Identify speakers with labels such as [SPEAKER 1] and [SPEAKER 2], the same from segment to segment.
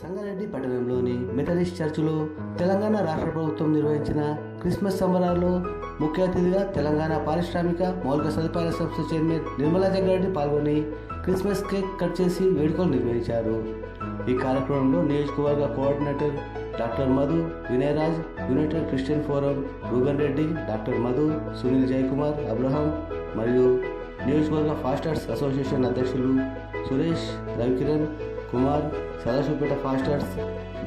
[SPEAKER 1] సంగారెడ్డి పట్టణంలోని మెథడిస్ట్ చర్చిలో తెలంగాణ రాష్ట్ర ప్రభుత్వం నిర్వహించిన క్రిస్మస్ సంబరాల్లో ముఖ్య అతిథిగా తెలంగాణ పారిశ్రామిక మౌలిక సదుపాయాల సంస్థ చైర్మన్ నిర్మలా జగ్గారెడ్డి పాల్గొని క్రిస్మస్ కేక్ కట్ చేసి వేడుకలు నిర్వహించారు. ఈ కార్యక్రమంలో నియోజకవర్గ coordinator doctor Madhu Vinayaraj United Christian Forum Reuben Reddy doctor Madhu Sunil Jayakumar Abraham మరియు నియోజకవర్గ ఫాస్టర్స్ అసోసియేషన్ అధ్యక్షులు సురేష్ రవికిరణ్ కుమార్ సదాశివపేట ఫాస్టర్స్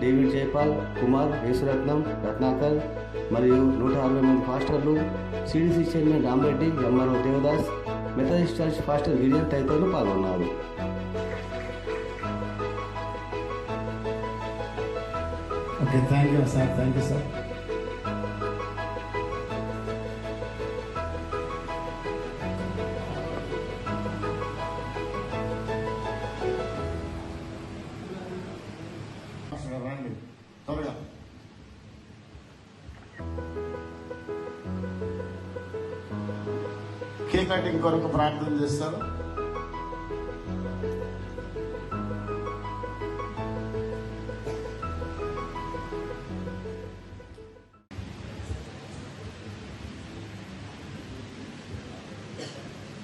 [SPEAKER 1] డేవిడ్ జైపాల్ కుమార్ యేసురత్నం రత్నాకర్ మరియు నూట అరవై మంది ఫాస్టర్లు CDC chairman Ramareddy MRO Devadas Methodist church pastor Girijan తదితరులు పాల్గొన్నారు.
[SPEAKER 2] Okay thank you sir thank you sir రండి త్వరగా కేక్ కటింగ్ కొరకు ప్రార్థన చేస్తారు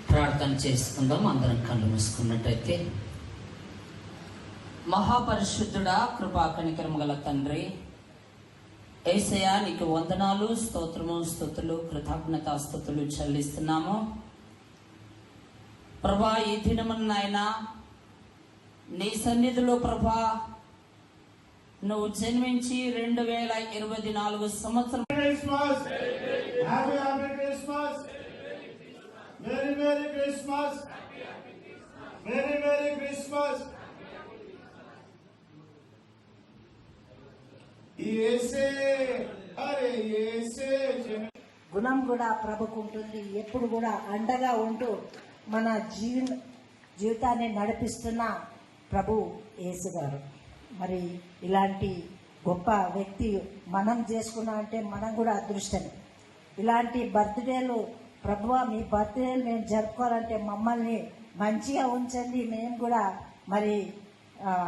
[SPEAKER 3] ప్రార్థన చేసుకుందాం. అందరం కళ్ళు మూసుకున్నట్టయితే మహాపరిశుద్ధుడా కృపా కనికరము గల తండ్రి. ఏసయా నీకు వందనాలు స్తోత్రము స్థుతులు కృతజ్ఞతా స్థుతులు చెల్లిస్తున్నాము. ప్రభా ఈ దినమున నీ సన్నిధిలో ప్రభా నువ్వు జన్మించి రెండు వేల ఇరవై నాలుగు సంవత్సరం
[SPEAKER 2] Christmas. Happy happy Christmas merry merry Christmas merry merry Christmas ఏసే అరే ఏసే జన-
[SPEAKER 4] గుణం కూడా ప్రభుకు ఉంటుంది ఎప్పుడు కూడా అండగా ఉంటూ మన జీవ జీవితాన్ని నడిపిస్తున్న ప్రభు యేసు గారు. మరి ఇలాంటి గొప్ప వ్యక్తి మనం చేసుకున్నా అంటే మనం కూడా అదృష్టమే. ఇలాంటి బర్త్డేలు ప్రభువ మీ బర్త్డేలు మేము జరుపుకోవాలంటే మమ్మల్ని మంచిగా ఉంచండి మేము కూడా మరి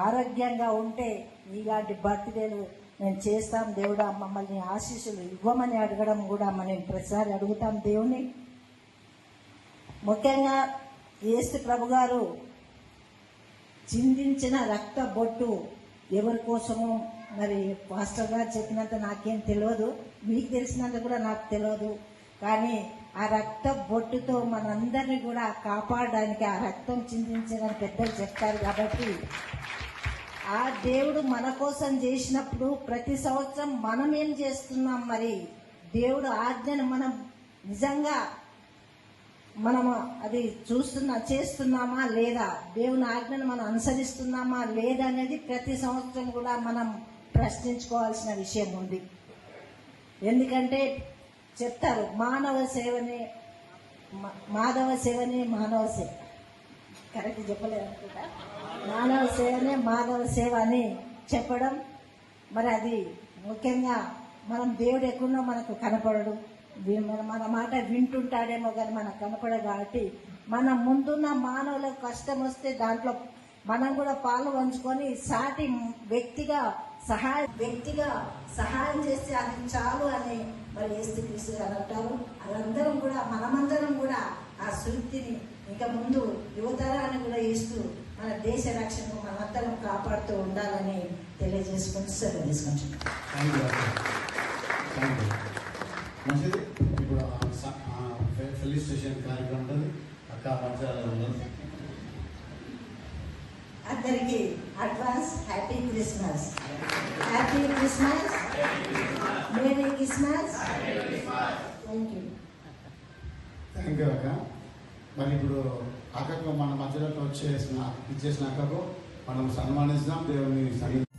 [SPEAKER 4] ఆరోగ్యంగా ఉంటే ఇలాంటి బర్త్డేలు మేము చేస్తాం దేవుడా మమ్మల్ని ఆశీస్సులు ఇవ్వమని అడగడం కూడా మనం ప్రతిసారి అడుగుతాం దేవుని ముఖ్యంగా ఏసు ప్రభు గారు చిందించిన రక్త బొట్టు ఎవరి కోసమో మరి పాస్టర్ గారు చెప్పినంత నాకేం తెలియదు మీకు తెలిసినంత కూడా నాకు తెలియదు. కానీ ఆ రక్త బొట్టుతో మనందరినీ కూడా కాపాడడానికి ఆ రక్తం చిందించడానికి పెద్దలు చెప్తారు కాబట్టి ఆ దేవుడు మన కోసం చేసినప్పుడు ప్రతి సంవత్సరం మనం ఏం చేస్తున్నాం మరి? దేవుడు ఆజ్ఞను మనం నిజంగా మనము అది చూస్తున్నా చేస్తున్నామా లేదా? దేవుని ఆజ్ఞను మనం అనుసరిస్తున్నామా లేదా అనేది ప్రతి సంవత్సరం కూడా మనం ప్రశ్నించుకోవాల్సిన విషయం ఉంది. ఎందుకంటే చెప్తారు మానవ సేవనే మాధవ సేవనే మానవ సేవ. కరెక్ట్ చెప్పలేదు అనుకుంటా మానవ సేవనే మానవ సేవ అని చెప్పడం మరి అది ముఖ్యంగా మనం దేవుడు ఎక్కడో మనకు కనపడడు. మన మాట వింటుంటాడేమో కానీ మనకు కనపడదు కాబట్టి మన ముందున్న మానవుల కష్టం వస్తే దాంట్లో మనం కూడా పాలు పంచుకొని సాటి వ్యక్తిగా సహాయ వ్యక్తిగా సహాయం చేస్తే అది చాలు అని మరి ఏస్తు క్రీస్తు అంటారు. అదందరం కూడా మనమందరం కూడా ఆ శృతిని ఇక ముందు యువతరాన్ని కూడా ఇస్తూ మన దేశ రక్షణకు మనందరం కాపాడుతూ ఉండాలని తెలియజేసుకుంటూ సెలవు తీసుకుంటున్నాం.
[SPEAKER 2] మంచిది. ఇప్పుడు ఫెలిస్టేషన్ కార్యక్రమం ఉంటుంది. అక్క
[SPEAKER 4] అందరికీ advance happy Christmas. Happy Christmas. Merry Christmas. Thank you
[SPEAKER 2] thank you అక్క. మరి ఇప్పుడు అక్కకు మన మధ్యలో వచ్చేసిన ఇచ్చేసిన అక్కకు మనం సన్మానిస్తాం దేవుని సన్నిధి.